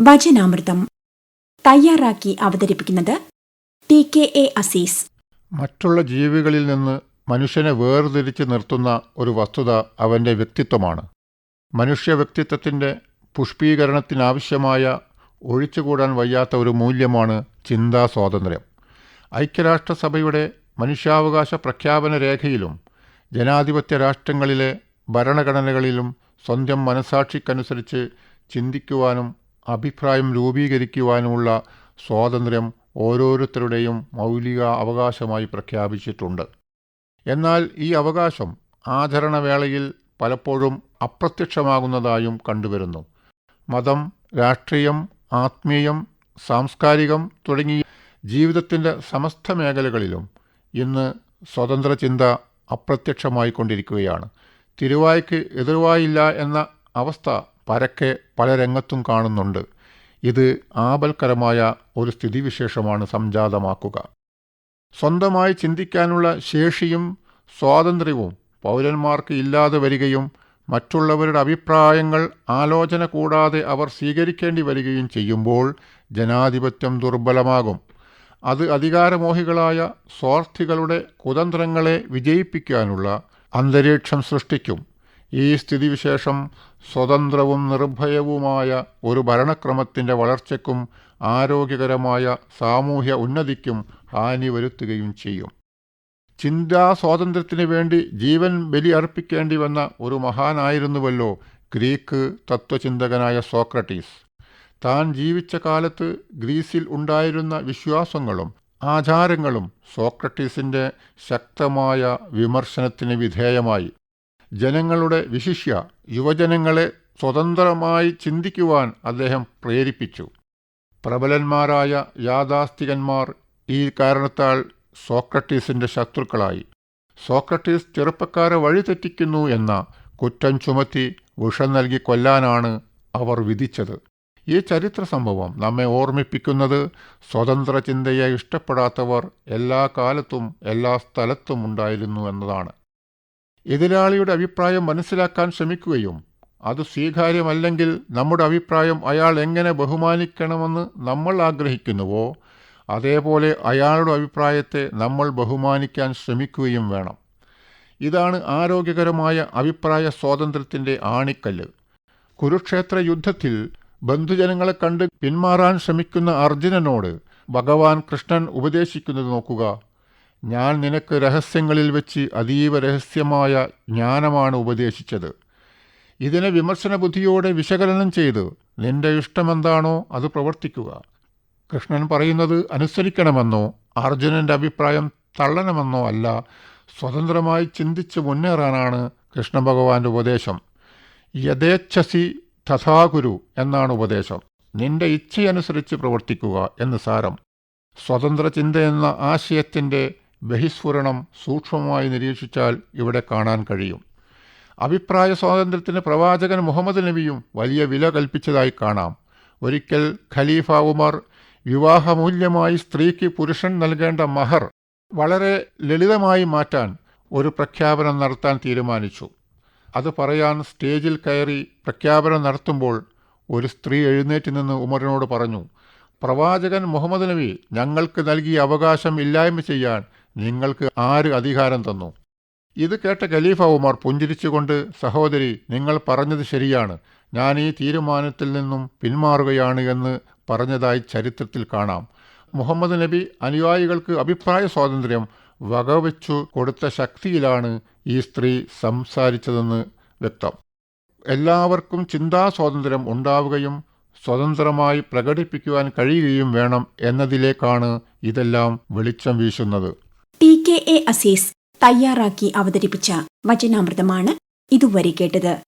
വചനാമൃതം. തയ്യാറാക്കി അവതരിപ്പിക്കുന്നത് T K A Azeez. മറ്റുള്ള ജീവികളിൽ നിന്ന് മനുഷ്യനെ വേർതിരിച്ച് നിർത്തുന്ന ഒരു വസ്തുത അവന്റെ വ്യക്തിത്വമാണ്. മനുഷ്യ വ്യക്തിത്വത്തിന്റെ പുഷ്പീകരണത്തിനാവശ്യമായ ഒഴിച്ചുകൂടാൻ വയ്യാത്ത ഒരു മൂല്യമാണ് ചിന്താ സ്വാതന്ത്ര്യം. ഐക്യരാഷ്ട്രസഭയുടെ മനുഷ്യാവകാശ പ്രഖ്യാപന രേഖയിലും ജനാധിപത്യ രാഷ്ട്രങ്ങളിലെ ഭരണഘടനകളിലും സ്വന്തം മനസാക്ഷിക്കനുസരിച്ച് ചിന്തിക്കുവാനും അഭിപ്രായം രൂപീകരിക്കുവാനുമുള്ള സ്വാതന്ത്ര്യം ഓരോരുത്തരുടെയും മൗലിക അവകാശമായി പ്രഖ്യാപിച്ചിട്ടുണ്ട്. എന്നാൽ ഈ അവകാശം ആചരണവേളയിൽ പലപ്പോഴും അപ്രത്യക്ഷമാകുന്നതായും കണ്ടുവരുന്നു. മതം രാഷ്ട്രീയം ആത്മീയം സാംസ്കാരികം തുടങ്ങി ജീവിതത്തിന്റെ സമസ്ത മേഖലകളിലും ഇന്ന് സ്വതന്ത്ര ചിന്ത അപ്രത്യക്ഷമായിക്കൊണ്ടിരിക്കുകയാണ്. തിരുവായ്ക്ക് എതിർവായില്ല എന്ന അവസ്ഥ പരക്കെ പല രംഗത്തും കാണുന്നുണ്ട്. ഇത് ആപൽക്കരമായ ഒരു സ്ഥിതിവിശേഷമാണ് സംജാതമാക്കുക. സ്വന്തമായി ചിന്തിക്കാനുള്ള ശേഷിയും സ്വാതന്ത്ര്യവും പൗരന്മാർക്ക് ഇല്ലാതെ വരികയും മറ്റുള്ളവരുടെ അഭിപ്രായങ്ങൾ ആലോചന കൂടാതെ അവർ സ്വീകരിക്കേണ്ടി വരികയും ചെയ്യുമ്പോൾ ജനാധിപത്യം ദുർബലമാകും. അത് അധികാരമോഹികളായ സ്വാർത്ഥികളുടെ കുതന്ത്രങ്ങളെ വിജയിപ്പിക്കാനുള്ള അന്തരീക്ഷം സൃഷ്ടിക്കും. ഈ സ്ഥിതിവിശേഷം സ്വതന്ത്രവും നിർഭയവുമായ ഒരു ഭരണക്രമത്തിന്റെ വളർച്ചയ്ക്കും ആരോഗ്യകരമായ സാമൂഹ്യ ഉന്നതിക്കും ഹാനി വരുത്തുകയും ചെയ്യും. ചിന്താ സ്വാതന്ത്ര്യത്തിന് വേണ്ടി ജീവൻ ബലി അർപ്പിക്കേണ്ടി വന്ന ഒരു മഹാനായിരുന്നുവല്ലോ ഗ്രീക്ക് തത്വചിന്തകനായ സോക്രട്ടീസ്. താൻ ജീവിച്ച കാലത്ത് ഗ്രീസിൽ ഉണ്ടായിരുന്ന വിശ്വാസങ്ങളും ആചാരങ്ങളും സോക്രട്ടീസിന്റെ ശക്തമായ വിമർശനത്തിന് വിധേയമായി. ജനങ്ങളുടെ വിശിഷ്യ യുവജനങ്ങളെ സ്വതന്ത്രമായി ചിന്തിക്കുവാൻ അദ്ദേഹം പ്രേരിപ്പിച്ചു. പ്രബലന്മാരായ യാഥാസ്ഥികന്മാർ ഈ കാരണത്താൽ സോക്രട്ടീസിന്റെ ശത്രുക്കളായി. സോക്രട്ടീസ് ചെറുപ്പക്കാരെ വഴിതെറ്റിക്കുന്നു എന്ന കുറ്റം ചുമത്തി വിഷം നൽകി കൊല്ലാനാണ് അവർ വിധിച്ചത്. ഈ ചരിത്ര സംഭവം നമ്മെ ഓർമ്മിപ്പിക്കുന്നത് സ്വതന്ത്ര ചിന്തയെ ഇഷ്ടപ്പെടാത്തവർ എല്ലാ കാലത്തും എല്ലാ സ്ഥലത്തും ഉണ്ടായിരുന്നു എന്നതാണ്. എതിരാളിയുടെ അഭിപ്രായം മനസ്സിലാക്കാൻ ശ്രമിക്കുകയും അത് സ്വീകാര്യമല്ലെങ്കിൽ നമ്മുടെ അഭിപ്രായം അയാൾ എങ്ങനെ ബഹുമാനിക്കണമെന്ന് നമ്മൾ ആഗ്രഹിക്കുന്നുവോ അതേപോലെ അയാളുടെ അഭിപ്രായത്തെ നമ്മൾ ബഹുമാനിക്കാൻ ശ്രമിക്കുകയും വേണം. ഇതാണ് ആരോഗ്യകരമായ അഭിപ്രായ സ്വാതന്ത്ര്യത്തിന്റെ ആണിക്കല്ല്. കുരുക്ഷേത്ര യുദ്ധത്തിൽ ബന്ധുജനങ്ങളെ കണ്ട് പിന്മാറാൻ ശ്രമിക്കുന്ന അർജുനനോട് ഭഗവാൻ കൃഷ്ണൻ ഉപദേശിക്കുന്നത് നോക്കുക. ഞാൻ നിനക്ക് രഹസ്യങ്ങളിൽ വെച്ച് അതീവ രഹസ്യമായ ജ്ഞാനമാണ് ഉപദേശിച്ചത്. ഇതിനെ വിമർശന ബുദ്ധിയോടെ വിശകലനം ചെയ്ത്. നിന്റെ ഇഷ്ടമെന്താണോ അത് പ്രവർത്തിക്കുക. കൃഷ്ണൻ പറയുന്നത് അനുസരിക്കണമെന്നോ അർജുനന്റെ അഭിപ്രായം തള്ളണമെന്നോ അല്ല സ്വതന്ത്രമായി ചിന്തിച്ച് മുന്നേറാനാണ് കൃഷ്ണ ഭഗവാന്റെ ഉപദേശം. യഥേച്ഛസി തഥാഗുരു എന്നാണ് ഉപദേശം. നിന്റെ ഇച്ഛയനുസരിച്ച് പ്രവർത്തിക്കുക എന്ന് സാരം. സ്വതന്ത്ര ചിന്ത എന്ന ആശയത്തിന്റെ ബഹിസ്ഫുരണം സൂക്ഷ്മമായി നിരീക്ഷിച്ചാൽ ഇവിടെ കാണാൻ കഴിയും. അഭിപ്രായ സ്വാതന്ത്ര്യത്തിന് പ്രവാചകൻ മുഹമ്മദ് നബിയും വലിയ വില കൽപ്പിച്ചതായി കാണാം. ഒരിക്കൽ ഖലീഫ ഉമർ വിവാഹമൂല്യമായി സ്ത്രീക്ക് പുരുഷൻ നൽകേണ്ട മഹർ വളരെ ലളിതമായി മാറ്റാൻ ഒരു പ്രഖ്യാപനം നടത്താൻ തീരുമാനിച്ചു. അത് പറയാൻ സ്റ്റേജിൽ കയറി പ്രഖ്യാപനം നടത്തുമ്പോൾ ഒരു സ്ത്രീ എഴുന്നേറ്റ് നിന്ന് ഉമറിനോട് പറഞ്ഞു പ്രവാചകൻ മുഹമ്മദ് നബി ഞങ്ങൾക്ക് നൽകിയ അവകാശം ഇല്ലായ്മ ചെയ്യാൻ നിങ്ങൾക്ക് ആര് അധികാരം തന്നു? ഇത് കേട്ട ഖലീഫ ഉമർ പുഞ്ചിരിച്ചുകൊണ്ട് സഹോദരി നിങ്ങൾ പറഞ്ഞത് ശരിയാണ്. ഞാൻ ഈ തീരുമാനത്തിൽ നിന്നും പിന്മാറുകയാണ് എന്ന് പറഞ്ഞതായി ചരിത്രത്തിൽ കാണാം. മുഹമ്മദ് നബി അനുയായികൾക്ക് അഭിപ്രായ സ്വാതന്ത്ര്യം വകവെച്ചു കൊടുത്ത ശക്തിയിലാണ് ഈ സ്ത്രീ സംസാരിച്ചതെന്ന് വ്യക്തം. എല്ലാവർക്കും ചിന്താ സ്വാതന്ത്ര്യം ഉണ്ടാവുകയും സ്വതന്ത്രമായി പ്രകടിപ്പിക്കുവാൻ കഴിയുകയും വേണം എന്നതിലേക്കാണ് ഇതെല്ലാം വെളിച്ചം വീശുന്നത്. ടി കെ എ അസീസ് തയ്യാറാക്കി അവതരിപ്പിച്ച വചനാമൃതമാണ് ഇതുവരെ കേട്ടത്.